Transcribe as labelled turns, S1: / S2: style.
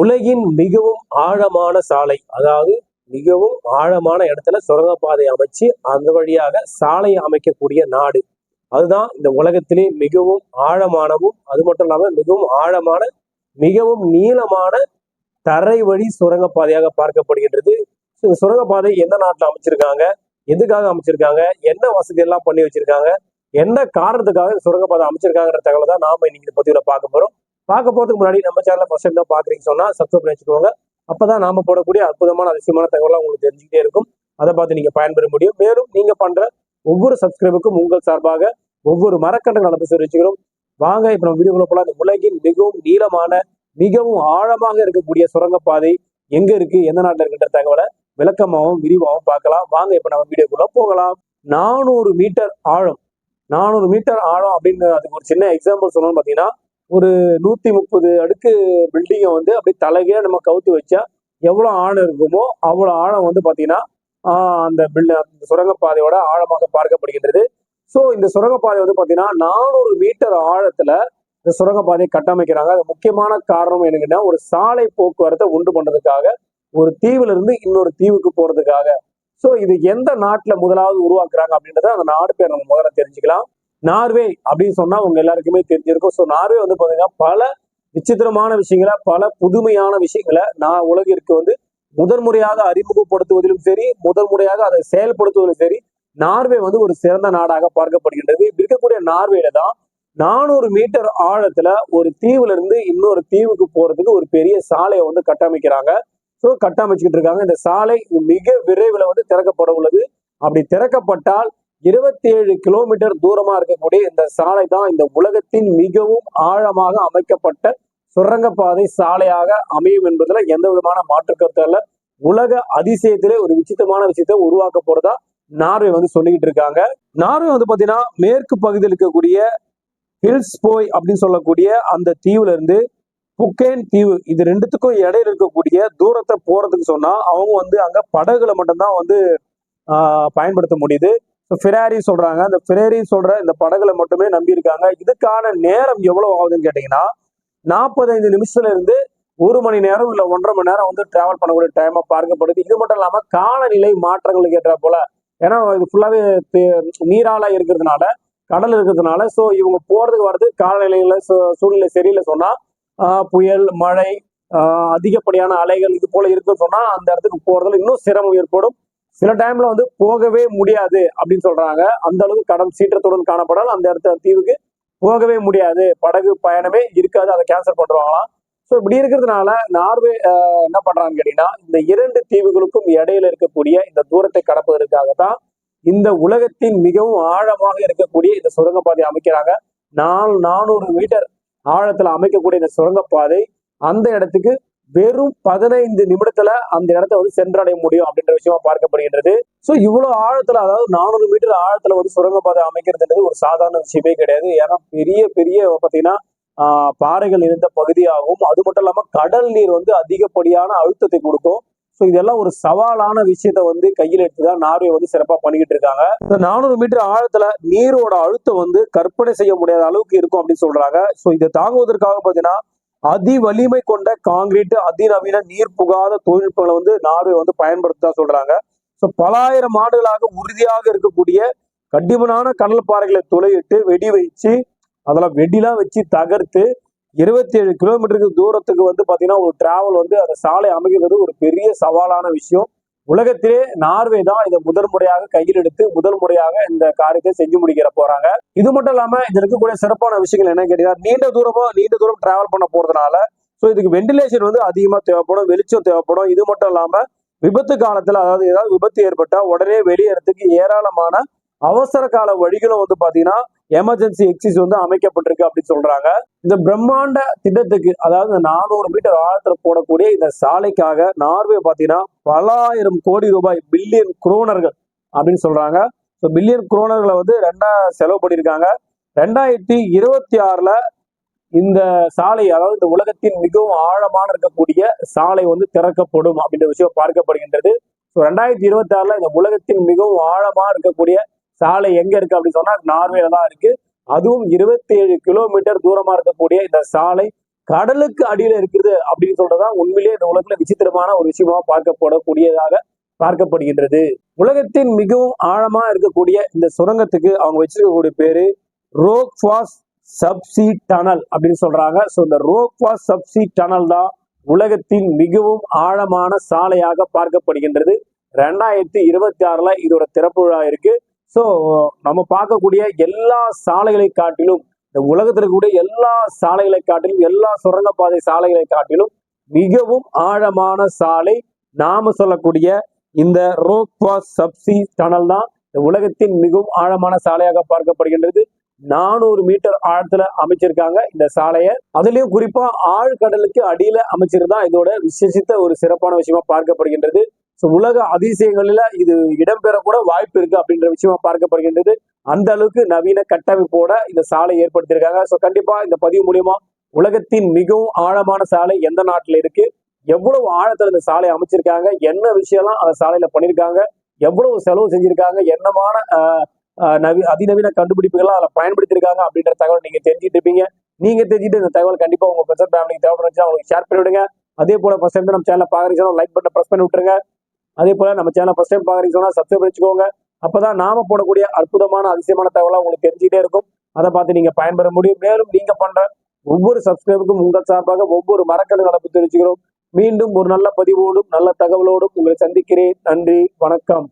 S1: உலகின் மிகவும் ஆழமான சாலை அதாவது மிகவும் ஆழமான இடத்துல சுரங்கப்பாதை அமைச்சு அந்த வழியாக சாலையை அமைக்கக்கூடிய நாடு. அதுதான் இந்த உலகத்திலே மிகவும் ஆழமானவும் அது மட்டும் இல்லாமல் மிகவும் ஆழமான மிகவும் நீளமான தரை வழி சுரங்கப்பாதையாக பார்க்கப்படுகின்றது. இந்த சுரங்கப்பாதை எந்த நாட்டில் அமைச்சிருக்காங்க? எதுக்காக அமைச்சிருக்காங்க? என்ன வசதி எல்லாம் பண்ணி வச்சிருக்காங்க? என்ன காரணத்துக்காக இந்த சுரங்கப்பாதை அமைச்சிருக்காங்கிற தகவலை தான் நாம இன்னைக்கு இந்த பதிவுல பார்க்க போறோம். பார்க்க போறதுக்கு முன்னாடி நம்ம சேனலை ஃபர்ஸ்ட் டைம் தான் பாக்குறீங்க சொன்னா சப்ஸ்கிரைப் பண்ணி வச்சுக்கோங்க. அப்பதான் நாம போடக்கூடிய அற்புதமான அதிசயமான தகவலாம் உங்களுக்கு தெரிஞ்சுக்கிட்டே இருக்கும். அதை பார்த்து நீங்க பயன்பெற முடியும். மேலும் நீங்க பண்ற ஒவ்வொரு சப்ஸ்கிரைபுக்கும் உங்கள் சார்பாக ஒவ்வொரு மரக்கன்று நடப்பு தெரிவிச்சுக்கிறோம் வாங்க இப்ப நம்ம வீடியோக்குள்ள போல அந்த உலகின் மிகவும் நீளமான மிகவும் ஆழமாக இருக்கக்கூடிய சுரங்கப்பாதை எங்க இருக்கு? எந்த நாட்டில் இருக்கின்ற தகவலை விளக்கமாகவும் விரிவாகவும் பார்க்கலாம். வாங்க இப்ப நம்ம வீடியோக்குள்ள போகலாம். நானூறு மீட்டர் ஆழம். நானூறு மீட்டர் ஆழம் அப்படின்னு அதுக்கு ஒரு சின்ன எக்ஸாம்பிள் சொல்லணும்னு பாத்தீங்கன்னா ஒரு நூத்தி முப்பது அடுக்கு பில்டிங்கை வந்து அப்படியே தலைகீழ நம்ம கவுத்து வச்சா எவ்வளவு ஆழம் இருக்குமோ அவ்வளவு ஆழம் வந்து பாத்தீங்கன்னா அந்த பில்ட அந்த சுரங்கப்பாதையோட ஆழமாக பார்க்கப்படுகின்றது. ஸோ இந்த சுரங்கப்பாதை வந்து பாத்தீங்கன்னா நானூறு மீட்டர் ஆழத்துல இந்த சுரங்கப்பாதையை கட்டமைக்கிறாங்க. அது முக்கியமான காரணம் என்னங்கன்னா ஒரு சாலை போக்குவரத்தை உண்டு பண்றதுக்காக ஒரு தீவுல இருந்து இன்னொரு தீவுக்கு போறதுக்காக. ஸோ இது எந்த நாட்டுல முதலாவது உருவாக்குறாங்க அப்படின்றத அந்த நாடு பேர் நம்ம முதல்ல தெரிஞ்சுக்கலாம். நார்வே அப்படின்னு சொன்னா உங்க எல்லாருக்குமே தெரிஞ்சிருக்கும். ஸோ நார்வே வந்து பாத்தீங்கன்னா பல விசித்திரமான விஷயங்களை பல புதுமையான விஷயங்களை நான் உலகிற்கு வந்து முதன் முறையாக அறிமுகப்படுத்துவதிலும் சரி முதல் முறையாக அதை செயல்படுத்துவதிலும் சரி நார்வே வந்து ஒரு சிறந்த நாடாக பார்க்கப்படுகின்றது. இருக்கக்கூடிய நார்வேல தான் நானூறு மீட்டர் ஆழத்துல ஒரு தீவுல இருந்து இன்னொரு தீவுக்கு போறதுக்கு ஒரு பெரிய சாலையை வந்து கட்டமைக்கிறாங்க. ஸோ கட்டமைச்சுக்கிட்டு இருக்காங்க. இந்த சாலை மிக விரைவில் வந்து திறக்கப்பட உள்ளது. அப்படி திறக்கப்பட்டால் இருபத்தி ஏழு கிலோமீட்டர் தூரமா இருக்கக்கூடிய இந்த சாலை தான் இந்த உலகத்தின் மிகவும் ஆழமாக அமைக்கப்பட்ட சுரங்கப்பாதை சாலையாக அமையும் என்பதுல எந்த விதமான மாற்று கருத்து இல்ல. உலக அதிசயத்திலே ஒரு விசித்தமான விஷயத்தை உருவாக்க போறதா நார்வே வந்து சொல்லிக்கிட்டு இருக்காங்க. நார்வே வந்து பாத்தீங்கன்னா மேற்கு பகுதியில் இருக்கக்கூடிய ஹில்ஸ் போய் அப்படின்னு சொல்லக்கூடிய அந்த தீவுல இருந்து புக்கேன் தீவு இது ரெண்டுத்துக்கும் இடையில இருக்கக்கூடிய தூரத்தை போறதுக்கு சொன்னா அவங்க வந்து அங்க படகுல மட்டும்தான் வந்து ஆஹ் பயன்படுத்த முடியுது. ஃபிராரி சொல்றாங்க. அந்த ஃபிராரி சொல்ற இந்த படகுல மட்டுமே நம்பி இருக்காங்க இதுக்கான நேரம் எவ்வளவு ஆகுதுன்னு கேட்டீங்கன்னா நாற்பத்தைந்து நிமிஷத்துல இருந்து ஒரு மணி நேரம் இல்லை ஒன்றரை மணி நேரம் வந்து டிராவல் பண்ணக்கூடிய டைமா பார்க்கப்படுது. இது மட்டும் இல்லாம காலநிலை மாற்றங்களுக்கு ஏற்றா போல. ஏன்னா இது ஃபுல்லாவே நீரால இருக்கிறதுனால கடல் இருக்கிறதுனால ஸோ இவங்க போறதுக்கு வர்றதுக்கு காலநிலையில சூழ்நிலை சரியில்லை சொன்னா புயல் மழை அதிகப்படியான அலைகள் இது போல இருக்குன்னு சொன்னா அந்த இடத்துக்கு போறதுல இன்னும் சிரமம் ஏற்படும். சில டைம்ல வந்து போகவே முடியாது அப்படின்னு சொல்றாங்க. அந்த அளவுக்கு கடம் சீற்றத்துடன் காணப்படால் அந்த இடத்த தீவுக்கு போகவே முடியாது. படகு பயணமே இருக்காது. அதை கேன்சல் பண்றாங்களாம். ஸோ இப்படி இருக்கிறதுனால நார்வே என்ன பண்ணுறாங்கன்னு கேட்டீங்கன்னா இந்த இரண்டு தீவுகளுக்கும் இடையில இருக்கக்கூடிய இந்த தூரத்தை கடப்பதற்காக தான் இந்த உலகத்தின் மிகவும் ஆழமாக இருக்கக்கூடிய இந்த சுரங்கப்பாதை அமைக்கிறாங்க. நாலு நானூறு மீட்டர் ஆழத்துல அமைக்கக்கூடிய இந்த சுரங்கப்பாதை அந்த இடத்துக்கு வெறும் பதினைந்து நிமிடத்துல அந்த இடத்த வந்து சென்றடைய முடியும் அப்படின்ற விஷயமா பார்க்கப்படுகின்றது. சோ இவ்வளவு ஆழத்துல அதாவது நானூறு மீட்டர் ஆழத்துல வந்து சுரங்கப்பாதை அமைக்கிறதுன்றது ஒரு சாதாரண விஷயமே கிடையாது. ஏன்னா பெரிய பெரிய பாத்தீங்கன்னா ஆஹ் பாறைகள் இருந்த பகுதியாகவும் அது மட்டும் இல்லாம கடல் நீர் வந்து அதிகப்படியான அழுத்தத்தை கொடுக்கும். ஸோ இதெல்லாம் ஒரு சவாலான விஷயத்த வந்து கையில் எடுத்துதான் நார்வே வந்து சிறப்பா பண்ணிக்கிட்டு இருக்காங்க. இந்த நானூறு மீட்டர் ஆழத்துல நீரோட அழுத்தம் வந்து கற்பனை செய்ய முடியாத அளவுக்கு இருக்கும் அப்படின்னு சொல்றாங்க. ஸோ இதை தாங்குவதற்காக பாத்தீங்கன்னா அதி வலிமை கொண்ட காங்கிரீட் அதிநவீன நீர் புகாத தொழில்நுட்பங்களை வந்து நார்வே வந்து பயன்படுத்தா சொல்றாங்க. ஸோ பலாயிரம் ஆண்டுகளாக உறுதியாக இருக்கக்கூடிய கடிமனான கடல் பாறைகளை துளையிட்டு வெடி வச்சு அதெல்லாம் வெடிலாம் வச்சு தகர்த்து இருபத்தி ஏழு கிலோமீட்டருக்கு தூரத்துக்கு வந்து பார்த்தீங்கன்னா ஒரு டிராவல் வந்து அந்த சாலை அமைக்கிறது ஒரு பெரிய சவாலான விஷயம். உலகத்திலே நார்வே தான் இதை முதல் முறையாக கையில் எடுத்து முதல் முறையாக இந்த காரியத்தை செஞ்சு முடிக்கிற போறாங்க. இது மட்டும் இல்லாம இதுல இருக்கக்கூடிய சிறப்பான விஷயங்கள் என்ன கேட்டீங்கன்னா நீண்ட தூரமும் நீண்ட தூரம் டிராவல் பண்ண போறதுனால ஸோ இதுக்கு வெண்டிலேஷன் வந்து அதிகமா தேவைப்படும் வெளிச்சம் தேவைப்படும். இது மட்டும் இல்லாம விபத்து காலத்துல அதாவது ஏதாவது விபத்து ஏற்பட்டா உடனே வெளியேறதுக்கு ஏராளமான அவசர கால வழிகளும் வந்து பாத்தீங்கன்னா எமர்ஜென்சி எக்ஸிஸ் வந்து அமைக்கப்பட்டிருக்கு அப்படின்னு சொல்றாங்க. இந்த பிரம்மாண்ட திட்டத்துக்கு அதாவது இந்த நானூறு மீட்டர் ஆழத்துல போடக்கூடிய இந்த சாலைக்காக நார்வே பாத்தீங்கன்னா பல்லாயிரம் கோடி ரூபாய் பில்லியன் குரோனர்கள் அப்படின்னு சொல்றாங்க. ஸோ பில்லியன் குரோனர்களை வந்து ரெண்டா செலவு பண்ணியிருக்காங்க. ரெண்டாயிரத்தி இருபத்தி ஆறுல இந்த சாலை அதாவது இந்த உலகத்தின் மிகவும் ஆழமான இருக்கக்கூடிய சாலை வந்து திறக்கப்படும் அப்படின்ற விஷயம் பார்க்கப்படுகின்றது. ஸோ ரெண்டாயிரத்தி இருபத்தி ஆறுல இந்த உலகத்தின் மிகவும் ஆழமா இருக்கக்கூடிய சாலை எங்க இருக்கு அப்படின்னு சொன்னா நார்வேல தான் இருக்கு. அதுவும் இருபத்தி ஏழு கிலோமீட்டர் தூரமா இருக்கக்கூடிய இந்த சாலை கடலுக்கு அடியில இருக்குது அப்படின்னு சொல்றதா உண்மையிலேயே இந்த உலகத்துல விசித்திரமான ஒரு விஷயமா பார்க்கப்படக்கூடியதாக பார்க்கப்படுகின்றது. உலகத்தின் மிகவும் ஆழமா இருக்கக்கூடிய இந்த சுரங்கத்துக்கு அவங்க வச்சிருக்கக்கூடிய பேரு ரோக்வாஸ் சப்சி டனல் அப்படின்னு சொல்றாங்க. ஸோ இந்த ரோக்வாஸ் சப்சி டனல் தான் உலகத்தின் மிகவும் ஆழமான சாலையாக பார்க்கப்படுகின்றது. ரெண்டாயிரத்தி இருபத்தி ஆறுல இதோட திறப்பு விழா இருக்கு. ஸோ நம்ம பார்க்கக்கூடிய எல்லா சாலைகளை காட்டிலும் இந்த உலகத்தில் இருக்கக்கூடிய எல்லா சாலைகளை காட்டிலும் எல்லா சுரங்கப்பாதை சாலைகளை காட்டிலும் மிகவும் ஆழமான சாலை நாம சொல்லக்கூடிய இந்த ரோக்வாஸ் சப்சி டனல் தான். இந்த உலகத்தின் மிகவும் ஆழமான சாலையாக பார்க்கப்படுகின்றது. நானூறு மீட்டர் ஆழத்துல அமைச்சிருக்காங்க இந்த சாலையை. அதுலயும் குறிப்பா ஆழ்கடலுக்கு அடியில அமைச்சிருந்தா இதோட விசேஷித்த ஒரு சிறப்பான விஷயமா பார்க்கப்படுகின்றது. ஸோ உலக அதிசயங்களில் இது இடம்பெற கூட வாய்ப்பு இருக்கு அப்படின்ற விஷயமா பார்க்கப்படுகின்றது. அந்த அளவுக்கு நவீன கட்டமைப்போட இந்த சாலை ஏற்படுத்தியிருக்காங்க. ஸோ கண்டிப்பா இந்த பதிவு மூலியமா உலகத்தின் மிகவும் ஆழமான சாலை எந்த நாட்டுல இருக்கு? எவ்வளவு ஆழத்துல இந்த சாலை அமைச்சிருக்காங்க? என்ன விஷயம்லாம் அந்த சாலையில பண்ணியிருக்காங்க எவ்வளவு செலவு செஞ்சிருக்காங்க? என்னமான நவி அதிநவீன கண்டுபிடிப்புகள்லாம் அதில் பயன்படுத்தியிருக்காங்க அப்படின்ற தகவல் நீங்க தெரிஞ்சுட்டு இருப்பீங்க. நீங்க தெரிஞ்சுட்டு இந்த தகவல் கண்டிப்பா உங்க பிரசர் ஃபேமிலிக்கு தேவைப்படுச்சு அவங்களுக்கு ஷேர் பண்ணி விடுங்க அதே போல ஃபர்ஸ்ட் டைம் நம்ம சேனல் பாக்குறீங்கன்னா லைக் பட்டன் ப்ரெஸ் பண்ணி விட்டுருங்க. அதே போல நம்ம சேனல் ஃபர்ஸ்ட் டைம் பாக்குறீங்கன்னா சப்ஸ்கிரைப் பண்ணிச்சுக்கோங்க. அப்பதான் நாம போடக்கூடிய அற்புதமான அதிசயமான தகவலாம் உங்களுக்கு தெரிஞ்சுக்கிட்டே இருக்கும். அதை பார்த்து நீங்க பயன்பெற முடியும். மேலும் நீங்க பண்ற ஒவ்வொரு சப்ஸ்கிரைபுக்கும் உங்கள் சார்பாக ஒவ்வொரு மரக்கன்று நடப்பு தெரிவிச்சுக்கிறோம். மீண்டும் ஒரு நல்ல பதிவோடும் நல்ல தகவலோடும் உங்களை சந்திக்கிறேன். நன்றி வணக்கம்.